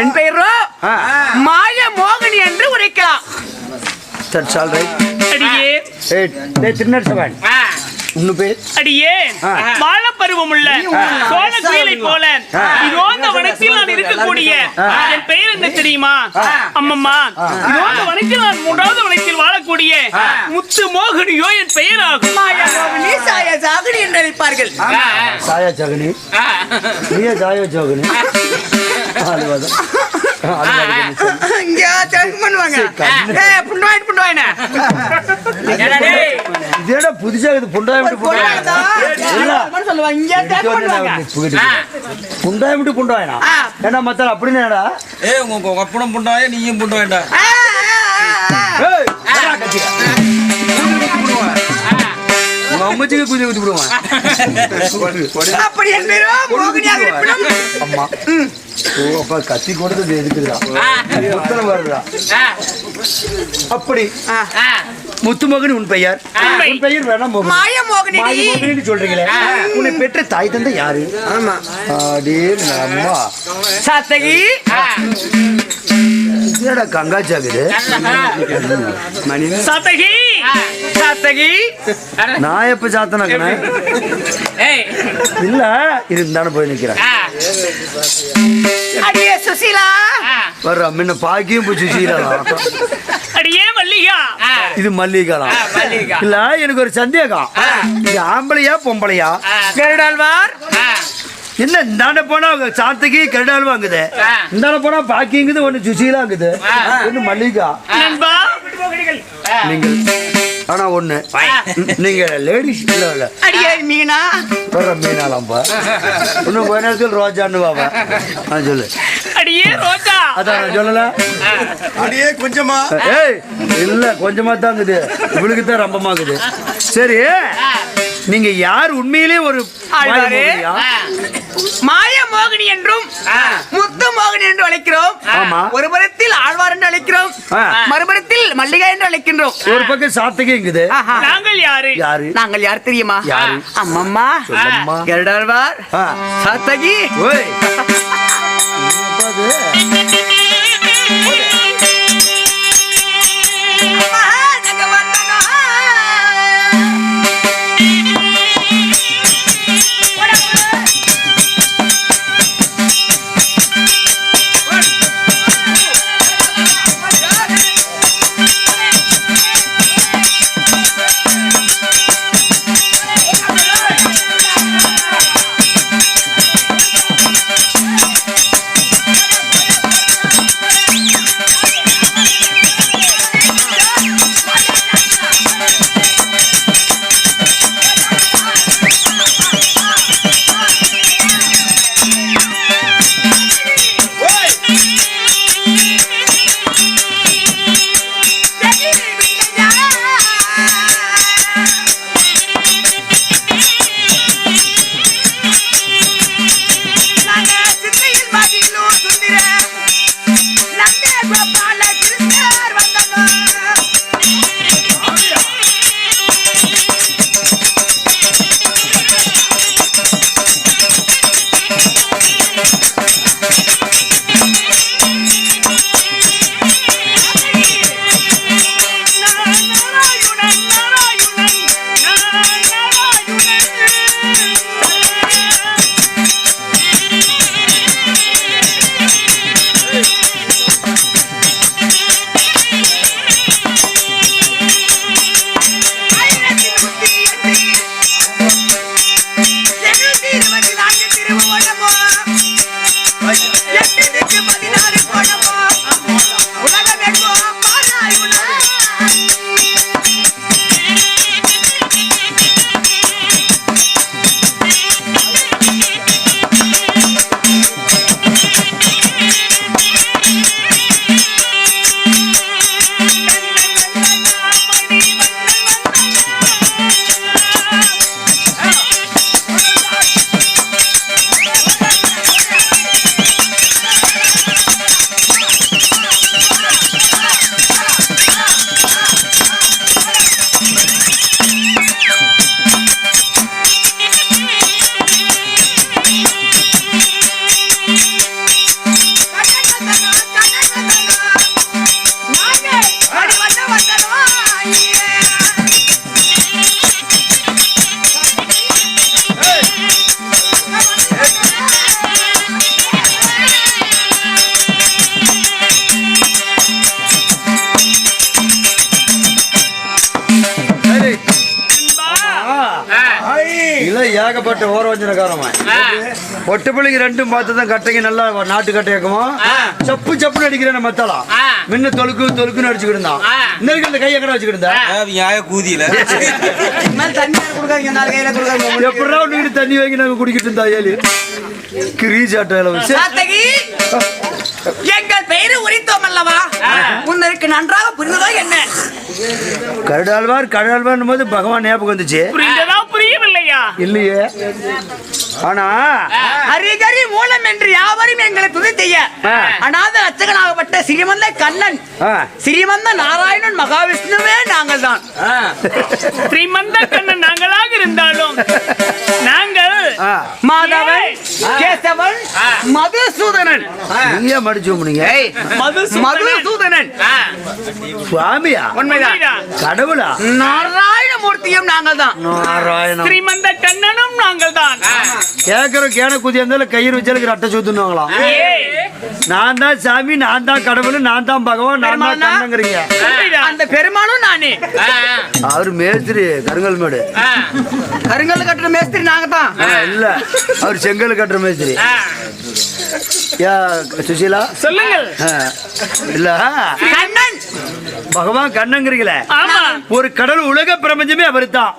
என் பெயரோ மாய மோகினி என்று உரைக்கலாம். தட்ஸ் ஆல் ரைட் அடியே. ஏய் டேய் திருநரசவன். உன்னு பேர் அடியே. ஆ. வாழப்பருவம் உள்ள சோழ குயிலை போல. இதோ இந்த வனத்தில் நான் இருக்கக்கூடிய என் பெயர் என்ன தெரியுமா? அம்மம்மா. இதோ இந்த வனத்தில் நான் மூன்றாவது வனத்தில் வாழக்கூடிய முத்து மோகனியோ என் பெயர் ஆகும் சாய சாகினி என்று அழைப்பார்கள். சாயா ஜகனி. நீயே சாயா ஜோகனி. இதேடா புதுசா இது புண்டாயம் விட்டு புண்டாயம் சொல்லுவாங்க இங்க தெலுங்கு பண்ணுவாங்க. புண்டாயம் விட்டு புண்டாயனா. ஏன்னா மத்தால் அப்படின்னா ஏ உங்க உங்க அப்பனும் புண்டாய நீயும் புண்ட உங்க அம்மச்சிக்கு குதி குத்தி விடுவான் அப்படி என் பெயரோ மோகினியாக இருப்பினும் அம்மா. ஓ அப்ப கத்தி கொடுத்தது எதுக்குதா வருதா அப்படி. முத்துமகன் உன் பெயர். உன் பெயர் வேணா மோகன். மாய மோகினி மாய மோகனின்னு சொல்றீங்களே? உன்னை பெற்ற தாய் தந்தை யாரு? ஆமா. அடே அம்மா. சாத்தகி. என்னடா மணி சதகி சாத்தகி. நான் எப்ப சாத்தனாக்கண்ணே? இல்ல இருந்தானே போய் நிக்கிறேன். அடியே சுசீலா. வர்ற முன்ன பாக்கியும் போய் மல்லிகா. இது மல்லிகாலாம் இல்ல எனக்கு ஒரு சந்தேகம். இது ஆம்பளையா பொம்பளையா? கருடாழ்வார். என்ன இந்தாண்ட போனா அவங்க சாத்துக்கு கருடால் வாங்குது இந்தாண்ட போனா பாக்கிங்குது ஒண்ணு சுசீலாங்குது. ஒண்ணு மல்லிகா. நீங்கள் ஆனா ஒண்ணு நீங்க லேடிஸ் இல்ல இல்ல. அடியே மீனா. மீனாலாம்பா. இன்னும் கொஞ்ச நேரத்தில் ரோஜான்னு வாவா ஆ சொல்லு. அடியே ரோஜா. அதான் நான் சொல்லல. அடியே கொஞ்சமா. ஏய் இல்ல கொஞ்சமா தான் இருக்குது. இவளுக்கு தான் ரொம்பமாக்குது சரி நீங்க யார் உண்மையிலே ஒரு? மாய மோகினி என்றும் முத்து மோகினி என்று அழைக்கிறோம். ஒரு புறத்தில் ஆழ்வார் என்று அழைக்கிறோம். மறுபுறத்தில் மல்லிகா என்று அழைக்கின்றோம். ஒரு பக்கம் சாத்தகிங்குது. நாங்கள் யாரு? யாரு? நாங்கள் யார் தெரியுமா? யாரு? அம்மம்மா. ஆ. சாத்தகி. ஓய். you ஏகப்பட்ட ஓரவஞ்சனக்காரமா ஆ. ஒட்டு பிள்ளைங்க ரெண்டும் பார்த்து தான் கட்டைங்க நல்லா நாட்டு கட்டையாக்குமா சப்பு சப்புன்னு அடிக்கிறேன் மத்தாலாம். முன்ன தொலுக்கு தொலுக்குன்னு அடிச்சுக்கிட்டு இருந்தான். இன்னைக்கு இந்த கையை கடை வச்சுக்கிட்டு இருந்தா? நியாய கூதியில. எப்படா ஒண்ணு தண்ணி வாங்கி நாங்க குடிக்கிட்டு இருந்தா ஏழு சாத்தகி எங்கள் பெயரு உரித்தோம் அல்லவா? உன்னருக்கு நன்றாக புரிந்ததோ என்ன? கருடாழ்வார் கருடாழ்வார் போது பகவான் ஞாபகம் வந்துச்சு. புரியவில்லையா? இல்லையே. ஆனா ஹரிகரி மூலம் என்று யாவரும் எங்களை துதி செய்ய. ஆ. அநாத அச்சகனாகப்பட்ட ஸ்ரீமந்த கண்ணன். ஸ்ரீமந்த நாராயணன் மகாவிஷ்ணுவே நாங்கள் தான் ஸ்ரீமந்த கண்ணன் நாங்களாக இருந்தாலும் நாங்கள். மாதவன் கேசவன் மதுசூதனன். மதுசூதனன். சுவாமியா? உண்மைதான். கடவுளா? நாராயணமூர்த்தியும் நாங்கள் தான் நாராயணம். ஸ்ரீமந்த கண்ணனும் நாங்கள் தான் கேக்குற கேன குதி இருந்தாலும் கயிறு வச்சாலும் அட்டை சுத்துனாங்களாம் நான் தான் சாமி நான் தான் கடவுள் நான் தான் பகவான் நான் தான்? கண்ணங்கிறீங்க அந்த பெருமானும் நானே. அவரு மேஸ்திரி கருங்கல் மேடு. கருங்கல் கட்டுற மேஸ்திரி நாங்க தான். இல்ல. அவர் செங்கல் கட்டுற மேஸ்திரி. யா சுசீலா சொல்லுங்கள். ஆ, இல்ல. பகவான் கண்ணங்கிறீங்களே? ஒரு கடல் உலக பிரபஞ்சமே அவர் தான்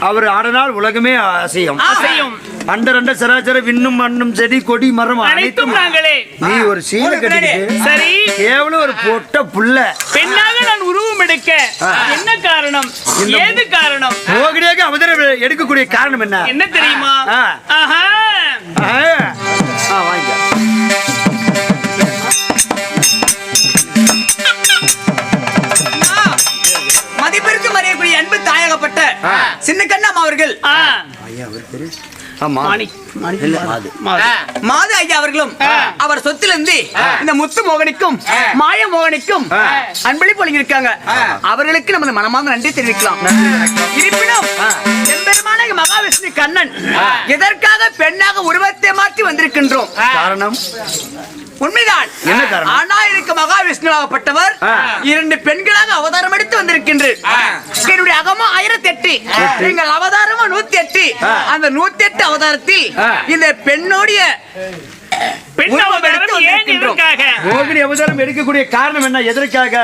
அவர் ஆடனால் உலகமே அசையும். அசையும். அண்ட சராசர விண்ணும் மண்ணும் செடி கொடி மரம் அனைத்தும் நாங்களே. நீ ஒரு சீலை கட்டிக்கிட்டு சரி. கேவலம் ஒரு பொட்ட புள்ள. பெண்ணாக நான் உருவம் எடுக்க. என்ன காரணம்? ஏது காரணம்? மோகனியாக அவதரம் எடுக்கக்கூடிய காரணம் என்ன? என்ன தெரியுமா. ஆஹா. ஆ, ஆ, வாங்கிக்க. மாது. ஐயா அவர்களும் அவர் சொத்திலிருந்து இந்த முத்து மோகனிக்கும் மாய மோகனிக்கும் அன்பளிப்பு வழங்கியிருக்காங்க. அவர்களுக்கு நமது மனமார்ந்த நன்றி தெரிவிக்கலாம். இருப்பினும் எம்பெருமான மகாவிஷ்ணு கண்ணன் எதற்காக பெண்ணாக உருவத்தை மாற்றி வந்திருக்கின்றோம்? காரணம்? உண்மைதான். என்ன காரணம்? ஆனா மகாவிஷ்ணுவாகப்பட்டவர் ஆ. இரண்டு பெண்களாக அவதாரம் எடுத்து என்னுடைய அகமும் ஆயிரத்தி எட்டு. எங்கள் அவதாரமும் நூத்தி எட்டு அந்த நூத்தி எட்டு அவதாரத்தில். இந்த பெண்ணோடைய பெண் அவதாரம் அவதாரம் எடுக்கக்கூடிய காரணம் என்ன? எதற்காக?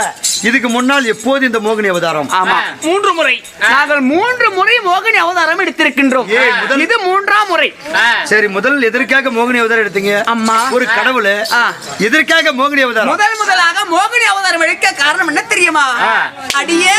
இதுக்கு முன்னால் எப்போது இந்த மோகினி அவதாரம்? ஆமா. மூன்று முறை. நாங்கள் மூன்று முறை மோகினி அவதாரம் எடுத்திருக்கின்றோம். இது மூன்றாம் முறை. சரி முதல் எதற்காக மோகினி அவதாரம் எடுத்தீங்க? அம்மா. ஒரு கடவுள். எதற்காக மோகினி அவதாரம்? முதல் முதலாக மோகினி அவதாரம் எடுக்க காரணம் என்ன தெரியுமா. அடியே.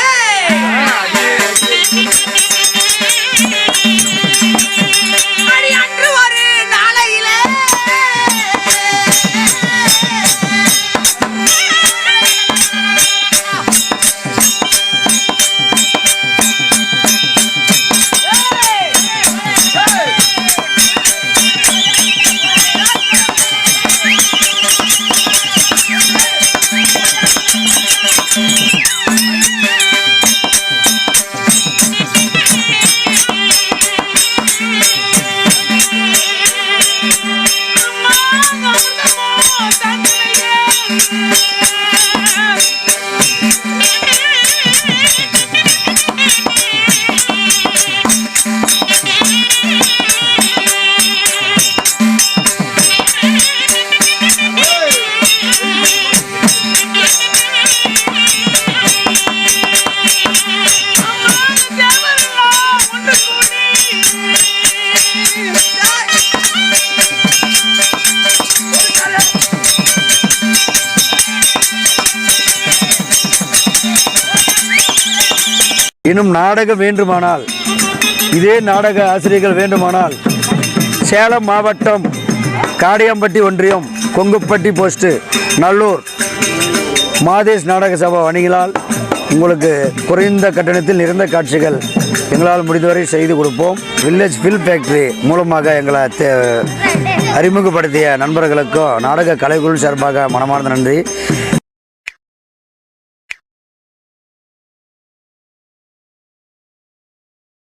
இன்னும் நாடகம் வேண்டுமானால் இதே நாடக ஆசிரியர்கள் வேண்டுமானால் சேலம் மாவட்டம் காடியம்பட்டி ஒன்றியம் கொங்குப்பட்டி போஸ்ட்டு நல்லூர் மாதேஷ் நாடக சபா வணிகளால் உங்களுக்கு குறைந்த கட்டணத்தில் நிறைந்த காட்சிகள் எங்களால் முடிந்தவரை செய்து கொடுப்போம். வில்லேஜ் ஃபில் ஃபேக்ட்ரி மூலமாக எங்களை தே- அறிமுகப்படுத்திய நண்பர்களுக்கும் நாடக கலைக்குழு சார்பாக மனமார்ந்த நன்றி.